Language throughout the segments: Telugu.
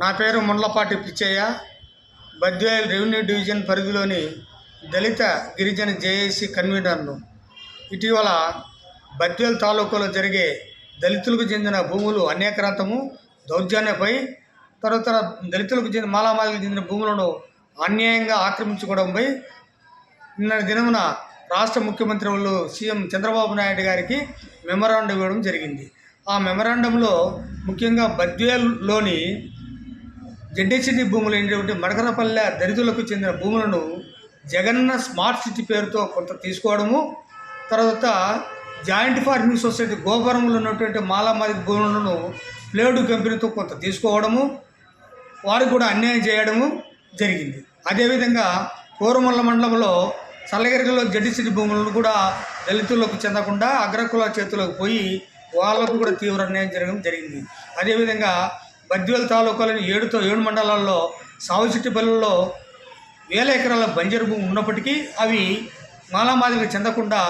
నా పేరు ముండ్లపాటి పిచ్చయ్య. బద్వేల్ రెవెన్యూ డివిజన్ పరిధిలోని దళిత గిరిజన జేఏసీ కన్వీనర్ను. ఇటీవల బద్వేల్ తాలూకాలో జరిగే దళితులకు చెందిన భూములు అనేకరాతము దౌర్జన్యపై తరతర దళితులకు చెందిన మాలామాలకు చెందిన భూములను అన్యాయంగా ఆక్రమించుకోవడంపై నిన్న దినమున రాష్ట్ర ముఖ్యమంత్రి వాళ్ళు సీఎం చంద్రబాబు నాయుడు గారికి మెమరాండం ఇవ్వడం జరిగింది. ఆ మెమరాండంలో ముఖ్యంగా బద్వేల్లోని జడ్డేసిటీ భూములు అయినటువంటి మడకరపల్లె దరిద్రులకు చెందిన భూములను జగన్న స్మార్ట్ సిటీ పేరుతో కొంత తీసుకోవడము తర్వాత జాయింట్ ఫార్మింగ్ సొసైటీ గోపురంలో ఉన్నటువంటి మాలామాది భూములను ప్లేడు కంపెనీతో కొంత తీసుకోవడము వారికి కూడా అన్యాయం చేయడము జరిగింది. అదేవిధంగా కోరమల్ల మండలంలో చల్లగిరిలో జడ్డిసిటి భూములను కూడా దళితులకు చెందకుండా అగ్రకుల చేతులకు పోయి వాళ్ళకు కూడా తీవ్ర అన్యాయం జరగడం జరిగింది. అదేవిధంగా బద్వేల్ తాలూకాలోని ఏడుతో ఏడు మండలాల్లో సావుచిట్టిపల్లిలో వేల ఎకరాల బంజరు భూమి ఉన్నప్పటికీ అవి మాలామాదికి చెందకుండా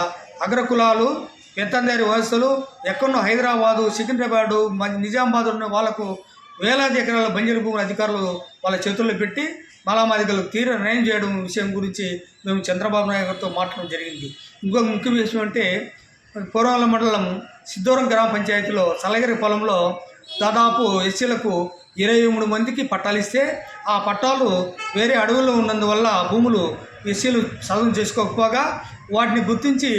అగ్రకులాలు పెత్తందారి వయస్సులు ఎక్కడో హైదరాబాదు సికింద్రాబాదు మ- నిజామాబాద్ ఉన్న వాళ్ళకు వేలాది ఎకరాల బంజరు భూముల అధికారులు వాళ్ళ చేతుల్లో పెట్టి మాలామాదిగలకు తీవ్ర నిర్ణయం చేయడం విషయం గురించి మేము చంద్రబాబు నాయుడు గారితో మాట్లాడడం జరిగింది. ఇంకొక ముఖ్య విషయం అంటే పూర్వాల మండలం సిద్ధూరం గ్రామ పంచాయతీలో సలగిరి పొలంలో దాదాపు ఎస్సీలకు ఇరవై మూడు మందికి పట్టాలు ఇస్తే ఆ పట్టాలు వేరే అడవుల్లో ఉన్నందువల్ల ఆ భూములు ఎస్సీలు సదును చేసుకోకపోగా వాటిని గుర్తించి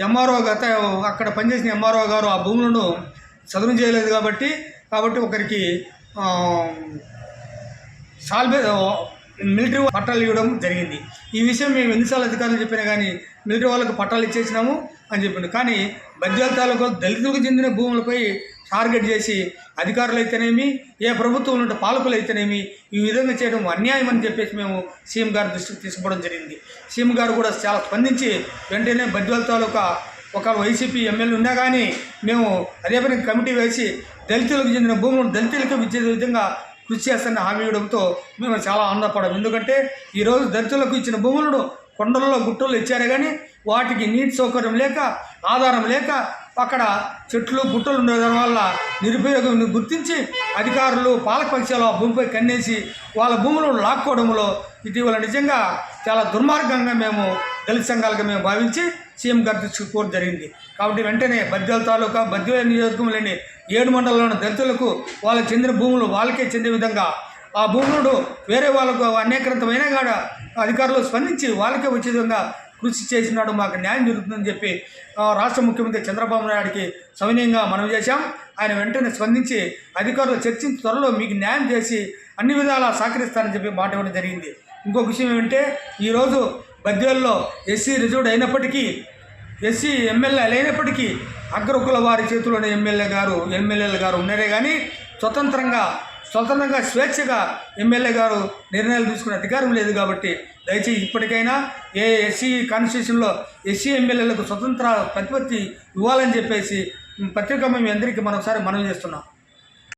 ఎంఆర్ఓ గత అక్కడ పనిచేసిన ఎంఆర్ఓ గారు ఆ భూములను చదును చేయలేదు కాబట్టి కాబట్టి ఒకరికి సాల్వే మిలిటరీ పట్టాలు ఇవ్వడం జరిగింది. ఈ విషయం మేము ఎన్నిసార్లు అధికారులు చెప్పినా కానీ మిలిటరీ వాళ్ళకు పట్టాలు ఇచ్చేసినాము అని చెప్పిండు. కానీ బద్యాల తాలూకా దళితులకు చెందిన భూములపై టార్గెట్ చేసి అధికారులు అయితేనేమి ఏ ప్రభుత్వం ఉంటే పాలకులు అయితేనేమి ఈ విధంగా చేయడం అన్యాయం అని చెప్పేసి మేము సీఎం గారి దృష్టికి తీసుకోవడం జరిగింది. సీఎం గారు కూడా చాలా స్పందించి వెంటనే బద్యాల తాలూకా ఒక వైసీపీ ఎమ్మెల్యే ఉన్నా కానీ మేము అదే పని కమిటీ వేసి దళితులకు చెందిన భూములను దళితులకు ఇచ్చే విధంగా కృషి చేస్తానని హామీ ఇవ్వడంతో మేము చాలా ఆనందపడము ఎందుకంటే ఈరోజు దళితులకు ఇచ్చిన భూములను కొండలలో గుట్టలు ఇచ్చారే కానీ వాటికి నీటి సౌకర్యం లేక ఆధారం లేక అక్కడ చెట్లు గుట్టలు ఉండడం వల్ల నిరుపయోగం గుర్తించి అధికారులు పాలకపక్షాలు ఆ భూమిపై కన్నేసి వాళ్ళ భూములను లాక్కోవడంలో ఇటీవల నిజంగా చాలా దుర్మార్గంగా మేము దళిత సంఘాలుగా మేము భావించి సీఎం గారి దృష్టికి కోరు జరిగింది. కాబట్టి వెంటనే బద్వేల తాలూకా బద్వేల నియోజకవర్గంలోని ఏడు మండలంలోని దళితులకు వాళ్ళకి చెందిన భూములు వాళ్ళకే చెందే విధంగా ఆ భూములను వేరే వాళ్ళకు అనేకరంతమైన కాడ అధికారులు స్పందించి వాళ్ళకే వచ్చే విధంగా కృషి చేసినాడు మాకు న్యాయం జరుగుతుందని చెప్పి రాష్ట్ర ముఖ్యమంత్రి చంద్రబాబు నాయుడికి సవినయంగా మనం చేశాం. ఆయన వెంటనే స్పందించి అధికారులు చర్చించి త్వరలో మీకు న్యాయం చేసి అన్ని విధాలా సహకరిస్తారని చెప్పి మాట ఇవ్వడం జరిగింది. ఇంకొక విషయం ఏమంటే ఈరోజు బద్వేల్లో ఎస్సీ రిజర్వ్డ్ అయినప్పటికీ ఎస్సీ ఎమ్మెల్యే లేనప్పటికీ అగ్రకుల వారి చేతిలోనే ఎమ్మెల్యే గారు ఎమ్మెల్యేలు గారు ఉన్నారే కానీ స్వతంత్రంగా స్వతంత్రంగా స్వేచ్ఛగా ఎమ్మెల్యే గారు నిర్ణయాలు తీసుకునే అధికారం లేదు కాబట్టి దయచేసి ఇప్పటికైనా ఏ ఎస్సీ కాన్స్టిట్యూషన్లో ఎస్సీ ఎమ్మెల్యేలకు స్వతంత్ర ప్రతిపత్తి ఇవ్వాలని చెప్పేసి పత్రిక మేము అందరికీ మరొకసారి మనం చేస్తున్నాం.